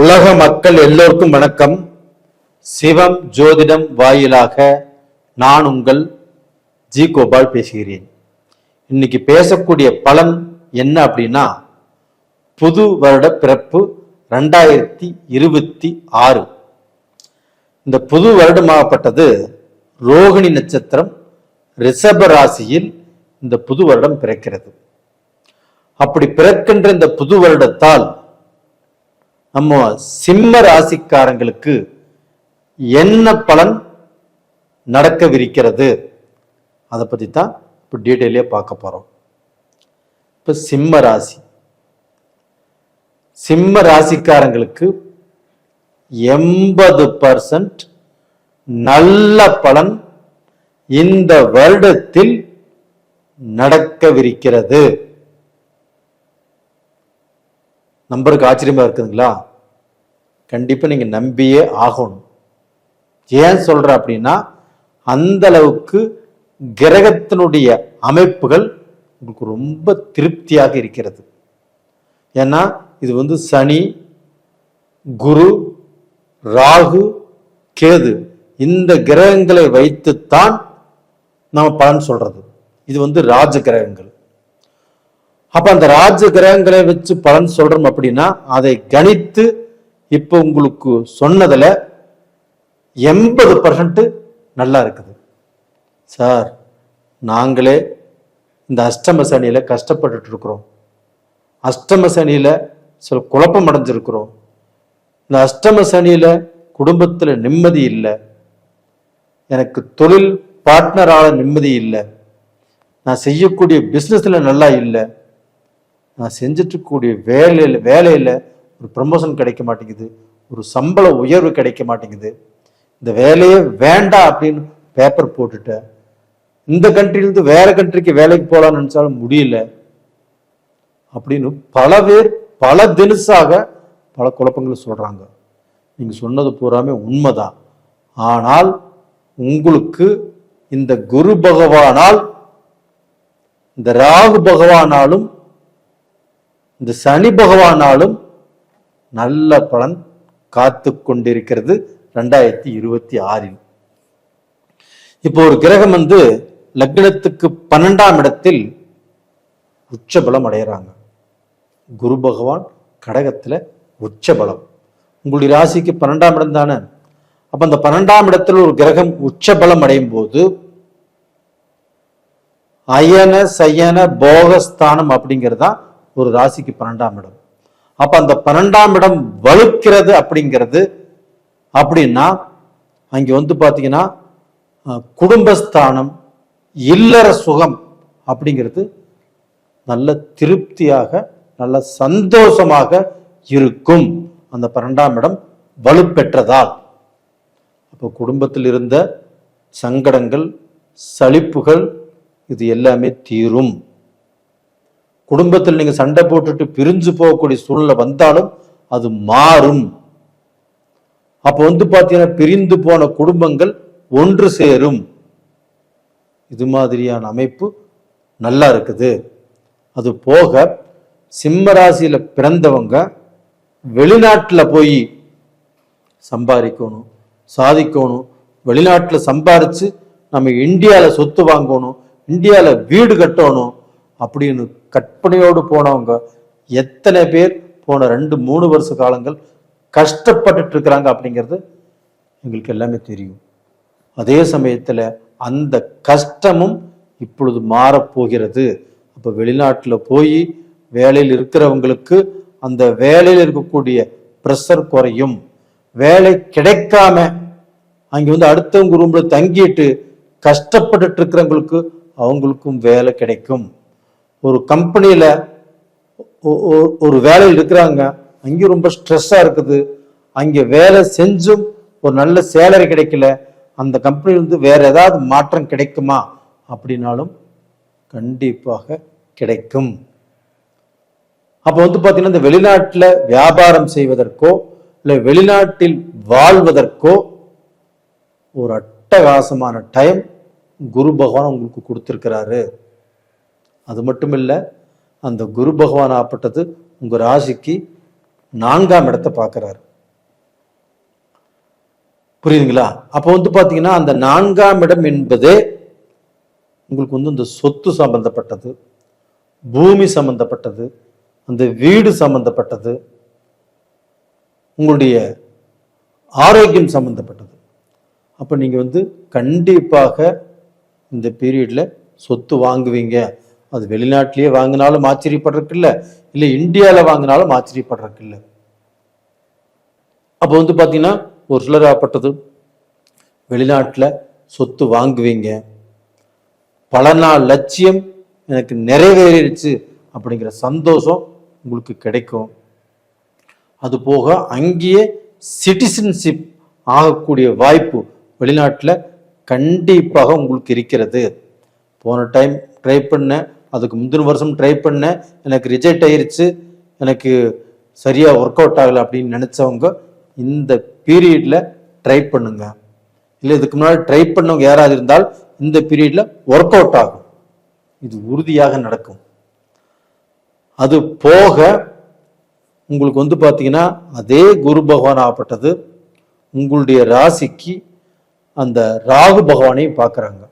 உலக மக்கள் எல்லோருக்கும் வணக்கம். சிவம் ஜோதிடம் வாயிலாக நான் உங்கள் ஜி கோபால் பேசுகிறேன். இன்னைக்கு பேசக்கூடிய பலன் என்ன அப்படின்னா புது வருட பிறப்பு ரெண்டாயிரத்தி இருபத்தி ஆறு. இந்த புது வருடமாகப்பட்டது ரோகிணி நட்சத்திரம் ரிஷப ராசியில் இந்த புது வருடம் பிறக்கிறது. அப்படி பிறக்கின்ற இந்த புது வருடத்தால் நம்ம சிம்ம ராசிக்காரங்களுக்கு என்ன பலன் நடக்கவிருக்கிறது? அதை பற்றி தான் இப்போ டீட்டெயிலே பார்க்க போகிறோம் இப்போ சிம்ம ராசி. சிம்ம ராசிக்காரங்களுக்கு எண்பது பர்சன்ட் நல்ல பலன் இந்த வருடத்தில் நடக்கவிருக்கிறது. நம்பருக்கு ஆச்சரியமா இருக்குதுங்களா? கண்டிப்பா நீங்க நம்பியே ஆகணும். ஏன் சொல்ற அப்படின்னா அந்த அளவுக்கு கிரகத்தினுடைய அமைப்புகள் உங்களுக்கு ரொம்ப திருப்தியாக இருக்கிறது. ஏன்னா இது வந்து சனி குரு ராகு கேது. இந்த கிரகங்களை வைத்துத்தான் நம்ம பலன் சொல்றது. இது வந்து ராஜ கிரகங்கள். அப்ப அந்த ராஜ கிரகங்களை வச்சு பலன் சொல்றோம் அப்படின்னா அதை கணித்து இப்ப உங்களுக்கு சொன்னதுல எண்பது பர்சன்ட் நல்லா இருக்குது. சார் நாங்களே இந்த அஷ்டம சனியில கஷ்டப்பட்டுட்டு இருக்கிறோம். அஷ்டம சனியில சில குழப்பம் அடைஞ்சிருக்கிறோம். இந்த அஷ்டம சனியில குடும்பத்துல நிம்மதி இல்லை. எனக்கு தொழில் பார்ட்னரால நிம்மதி இல்லை. நான் செய்யக்கூடிய பிஸ்னஸ்ல நல்லா இல்லை. நான் செஞ்சுட்டு இருக்கக்கூடிய வேலையில் வேலையில் ஒரு ப்ரமோஷன் கிடைக்க மாட்டேங்குது. ஒரு சம்பள உயர்வு கிடைக்க மாட்டேங்குது. இந்த வேலையே வேண்டாம் அப்படின்னு பேப்பர் போட்டுட்டேன் இந்த கண்ட்ரிலேருந்து வேற கண்ட்ரிக்கு வேலைக்கு போகலான்னு நினச்சாலும் முடியல. அப்படின்னு பல பேர் பல தினசாக பல குழப்பங்களை சொல்கிறாங்க நீங்கள் சொன்னது பூராமே உண்மைதான். ஆனால் உங்களுக்கு இந்த குரு பகவானால் இந்த ராகு பகவானாலும் இந்த சனி பகவானாலும் நல்ல பலன் காத்து கொண்டிருக்கிறது ரெண்டாயிரத்தி இருபத்தி ஆறில். இப்போ ஒரு கிரகம் வந்து லக்னத்துக்கு பன்னெண்டாம் இடத்தில் உச்சபலம் அடைகிறாங்க குரு பகவான் கடகத்துல உச்சபலம். உங்களுடைய ராசிக்கு பன்னெண்டாம் இடம் தானே? அப்ப அந்த பன்னெண்டாம் இடத்துல ஒரு கிரகம் உச்சபலம் அடையும் போது அயன சயன போகஸ்தானம் அப்படிங்கிறது தான் ஒரு ராசிக்கு பன்னெண்டாம் இடம். அப்ப அந்த பன்னெண்டாம் இடம் வலுக்கிறது அப்படிங்கிறது அப்படின்னா அங்க வந்து பாத்தீங்கன்னா குடும்பஸ்தானம் இல்லற சுகம் அப்படிங்கிறது நல்ல திருப்தியாக நல்ல சந்தோஷமாக இருக்கும். அந்த பன்னெண்டாம் இடம் வலுப்பெற்றதால். அப்போ குடும்பத்தில் இருந்த சங்கடங்கள் சலிப்புகள் இது எல்லாமே தீரும். குடும்பத்தில் நீங்க சண்டை போட்டுட்டு பிரிஞ்சு போகக்கூடிய சூழ்நிலை வந்தாலும் அது மாறும். அப்போ வந்து பார்த்தீங்கன்னா பிரிந்து போன குடும்பங்கள் ஒன்று சேரும். இது மாதிரியான அமைப்பு நல்லா இருக்குது. அது போக சிம்மராசியில் பிறந்தவங்க வெளிநாட்டில் போய் சம்பாதிக்கணும் சாதிக்கணும் வெளிநாட்டில் சம்பாதிச்சு நம்ம இந்தியாவில் சொத்து வாங்கணும் இந்தியாவில் வீடு கட்டணும் அப்படின்னு கற்பனையோடு போனவங்க எத்தனை பேர் போன ரெண்டு மூணு வருஷ காலங்கள் கஷ்டப்பட்டுட்டு இருக்கிறாங்க அப்படிங்கிறது எங்களுக்கு எல்லாமே தெரியும். அதே சமயத்தில் அந்த கஷ்டமும் இப்பொழுது மாறப்போகிறது. அப்போ வெளிநாட்டில் போய் வேலையில் இருக்கிறவங்களுக்கு அந்த வேலையில் இருக்கக்கூடிய ப்ரெஷர் குறையும். வேலை கிடைக்காம அங்கே வந்து அடுத்தவங்க ரூம்ல தங்கிட்டு கஷ்டப்பட்டுட்டு இருக்கிறவங்களுக்கு அவங்களுக்கும் வேலை கிடைக்கும். ஒரு கம்பெனியில ஒ- ஒ- ஒரு வேலையில் இருக்கிறாங்க. அங்கேயும் ரொம்ப ஸ்ட்ரெஸ்ஸாக இருக்குது. அங்கே வேலை செஞ்சும் ஒரு நல்ல சேலரி கிடைக்கல. அந்த கம்பெனிலேருந்து வேற ஏதாவது மாற்றம் கிடைக்குமா? அப்படின்னாலும் கண்டிப்பாக கிடைக்கும். அப்போ வந்து பார்த்தீங்கன்னா இந்த வெளிநாட்டில் வியாபாரம் செய்வதற்கோ இல்லை வெளிநாட்டில் வாழ்வதற்கோ ஒரு அட்டகாசமான டைம் குரு பகவான் உங்களுக்கு கொடுத்துருக்கிறாரு. அது மட்டும் இல்லை அந்த குரு பகவான் ஆப்பட்டது உங்க ராசிக்கு நான்காம் இடத்தை பார்க்குறாரு. புரியுதுங்களா? அப்போ வந்து பார்த்தீங்கன்னா அந்த நான்காம் இடம் என்பதே உங்களுக்கு வந்து இந்த சொத்து சம்பந்தப்பட்டது பூமி சம்பந்தப்பட்டது அந்த வீடு சம்பந்தப்பட்டது உங்களுடைய ஆரோக்கியம் சம்பந்தப்பட்டது. அப்போ நீங்கள் வந்து கண்டிப்பாக இந்த பீரியடில் சொத்து வாங்குவீங்க. அது வெளிநாட்டிலேயே வாங்கினாலும் ஆச்சரியப்படுறதுக்கு இல்லை இல்லை இந்தியாவில் வாங்கினாலும் ஆச்சரியப்படுறதுக்கு இல்லை அப்போ வந்து பார்த்தீங்கன்னா ஒரு சிலர் ஆப்பட்டது வெளிநாட்டில் சொத்து வாங்குவீங்க. பல நாள் லட்சியம் எனக்கு நிறைவேறிடுச்சு அப்படிங்கிற சந்தோஷம் உங்களுக்கு கிடைக்கும். அது போக அங்கேயே சிட்டிசன்ஷிப் ஆகக்கூடிய வாய்ப்பு வெளிநாட்டில் கண்டிப்பாக உங்களுக்கு இருக்கிறது. போன டைம் ட்ரை பண்ண அதுக்கு முந்தின வருஷம் ட்ரை பண்ணேன் எனக்கு ரிஜெக்ட் ஆயிருச்சு. எனக்கு சரியாக ஒர்க் அவுட் ஆகலை அப்படின்னு நினச்சவங்க இந்த பீரியடில் ட்ரை பண்ணுங்க. இல்லை இதுக்கு முன்னாடி ட்ரை பண்ணவங்க யாராவது இருந்தால் இந்த பீரியடில் ஒர்க் அவுட் ஆகும். இது உறுதியாக நடக்கும். அது போக உங்களுக்கு வந்து பார்த்தீங்கன்னா அதே குரு பகவான் ஆகப்பட்டது. உங்களுடைய ராசிக்கு அந்த ராகு பகவானையும் பார்க்குறாங்க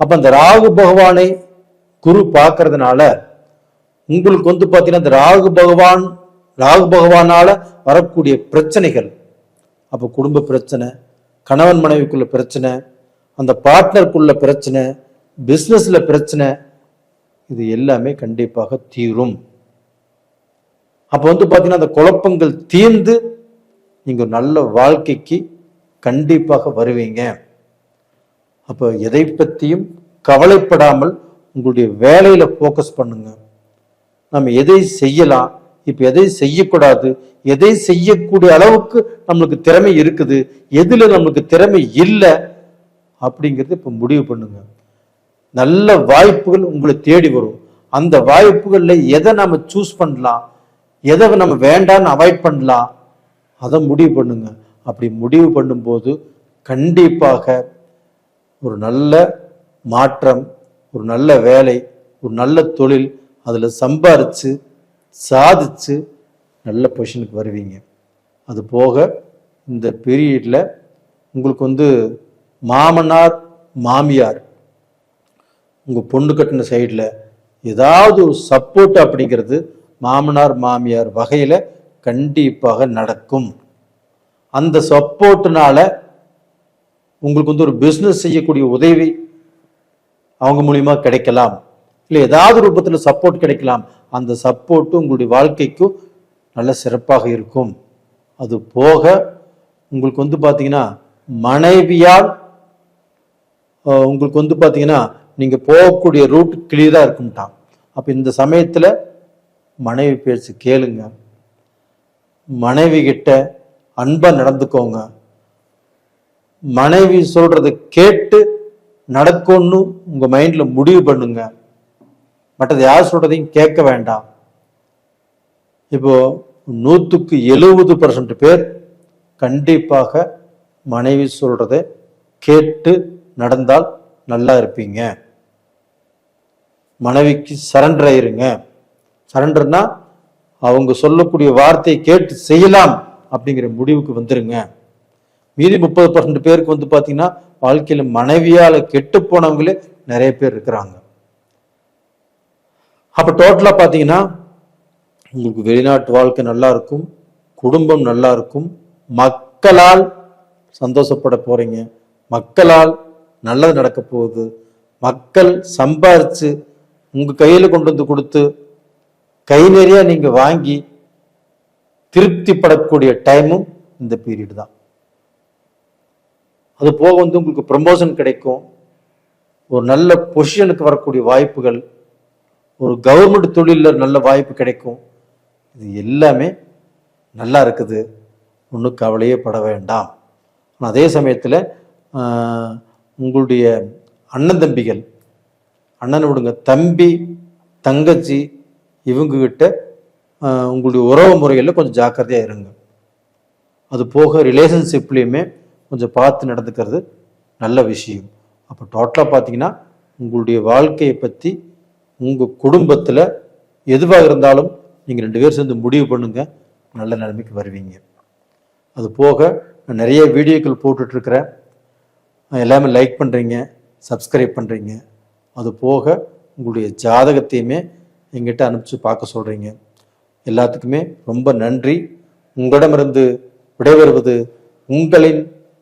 அப்போ அந்த ராகு பகவானை குரு பார்க்கறதுனால உங்களுக்கு வந்து பார்த்தீங்கன்னா இந்த ராகு பகவான் ராகு பகவானால வரக்கூடிய பிரச்சனைகள் அப்போ குடும்ப பிரச்சனை கணவன் மனைவிக்குள்ள பிரச்சனை அந்த பார்ட்னருக்குள்ள பிரச்சனை பிஸ்னஸ்ல பிரச்சனை இது எல்லாமே கண்டிப்பாக தீரும். அப்போ வந்து பார்த்தீங்கன்னா அந்த குழப்பங்கள் தீர்ந்து நீங்கள் நல்ல வாழ்க்கைக்கு கண்டிப்பாக வருவீங்க. அப்போ எதை பற்றியும் கவலைப்படாமல் உங்களுடைய வேலையில் ஃபோக்கஸ் பண்ணுங்க. நம்ம எதை செய்யலாம்? இப்போ எதை செய்யக்கூடாது? எதை செய்யக்கூடிய அளவுக்கு நம்மளுக்கு திறமை இருக்குது? எதில் நம்மளுக்கு திறமை இல்லை? அப்படிங்கிறது இப்போ முடிவு பண்ணுங்க. நல்ல வாய்ப்புகள் உங்களை தேடி வரும். அந்த வாய்ப்புகளில் எதை நம்ம சூஸ் பண்ணலாம்? எதை நம்ம வேண்டாம்னு அவாய்ட் பண்ணலாம்? அதை முடிவு பண்ணுங்க. அப்படி முடிவு பண்ணும்போது கண்டிப்பாக ஒரு நல்ல மாற்றம் ஒரு நல்ல வேலை ஒரு நல்ல தொழில் அதில் சம்பாரித்து சாதித்து நல்ல பொசிஷனுக்கு வருவீங்க. அது போக இந்த பீரியடில் உங்களுக்கு வந்து மாமனார் மாமியார் உங்கள் பொண்ணு கட்டின சைடில் ஏதாவது ஒரு சப்போர்ட் அப்படிங்கிறது மாமனார் மாமியார் வகையில் கண்டிப்பாக நடக்கும். அந்த சப்போர்ட்னால உங்களுக்கு வந்து ஒரு பிஸ்னஸ் செய்யக்கூடிய உதவி அவங்க மூலியமா கிடைக்கலாம். இல்லை ஏதாவது ரூபத்தில் சப்போர்ட் கிடைக்கலாம். அந்த சப்போர்ட்டு உங்களுடைய வாழ்க்கைக்கும் நல்ல சிறப்பாக இருக்கும். அது போக உங்களுக்கு வந்து பார்த்தீங்கன்னா மனைவியால் உங்களுக்கு வந்து பார்த்தீங்கன்னா நீங்கள் போகக்கூடிய ரூட் கிளியராக இருக்கும்ட்டான். அப்போ இந்த சமயத்தில் மனைவி பேச்சு கேளுங்க. மனைவி கிட்ட அன்பாக நடந்துக்கோங்க. மனைவி சொல்கிறத கேட்டு நடக்கும்னு உங்க மைண்ட்ல முடிவு பண்ணுங்க. மற்றது யார் சொல்றதையும் கேட்க வேண்டாம். இப்போ நூற்றுக்கு எழுபது பர்சன்ட் பேர் கண்டிப்பாக மனைவி சொல்கிறத கேட்டு நடந்தால் நல்லா இருப்பீங்க. மனைவிக்கு சரண்டர் ஆயிருங்க. சரண்டர்னா அவங்க சொல்லக்கூடிய வார்த்தையை கேட்டு செய்யலாம் அப்படிங்கிற முடிவுக்கு வந்துருங்க. மீதி முப்பது பர்சன்ட் பேருக்கு வந்து பார்த்தீங்கன்னா வாழ்க்கையில் மனைவியால் கெட்டு போனவங்களே நிறைய பேர் இருக்கிறாங்க. அப்போ டோட்டலாக பார்த்தீங்கன்னா உங்களுக்கு வெளிநாட்டு வாழ்க்கை நல்லா இருக்கும் குடும்பம் நல்லா இருக்கும் மக்களால் சந்தோஷப்பட போகிறீங்க மக்களால் நல்லது நடக்க போகுது மக்கள் சம்பாரித்து உங்கள் கையில் கொண்டு வந்து கொடுத்து கை நிறைய நீங்கள் வாங்கி திருப்திப்படக்கூடிய டைமும் இந்த பீரியட் தான். அது போக வந்து உங்களுக்கு ப்ரமோஷன் கிடைக்கும். ஒரு நல்ல பொசிஷனுக்கு வரக்கூடிய வாய்ப்புகள் ஒரு கவர்மெண்ட் தொழிலில் நல்ல வாய்ப்பு கிடைக்கும். இது எல்லாமே நல்லா இருக்குது. ஒன்றும் கவலையே பட வேண்டாம். ஆனால் அதே சமயத்தில் உங்களுடைய அண்ணன் தம்பிகள் அண்ணனை விடுங்க தம்பி தங்கச்சி இவங்ககிட்ட உங்களுடைய உறவு முறைகளில் கொஞ்சம் ஜாக்கிரதையாக இருங்க. அது போக ரிலேஷன்ஷிப்லேயுமே கொஞ்சம் பார்த்து நடந்துக்கிறது நல்ல விஷயம். அப்போ டோட்டலாக பார்த்தீங்கன்னா உங்களுடைய வாழ்க்கையை பற்றி உங்கள் குடும்பத்தில் எதுவாக இருந்தாலும் நீங்கள் ரெண்டு பேர் சேர்ந்து முடிவு பண்ணுங்கள் நல்ல நிலைமைக்கு வருவீங்க. அது போக நான் நிறைய வீடியோக்கள் போட்டுட்ருக்கிறேன். எல்லாமே லைக் பண்ணுறீங்க சப்ஸ்கிரைப் பண்ணுறீங்க அது போக உங்களுடைய ஜாதகத்தையுமே எங்கிட்ட அனுப்பிச்சு பார்க்க சொல்கிறீங்க எல்லாத்துக்குமே ரொம்ப நன்றி. உங்களிடமிருந்து விடைபெறுவது உங்களின்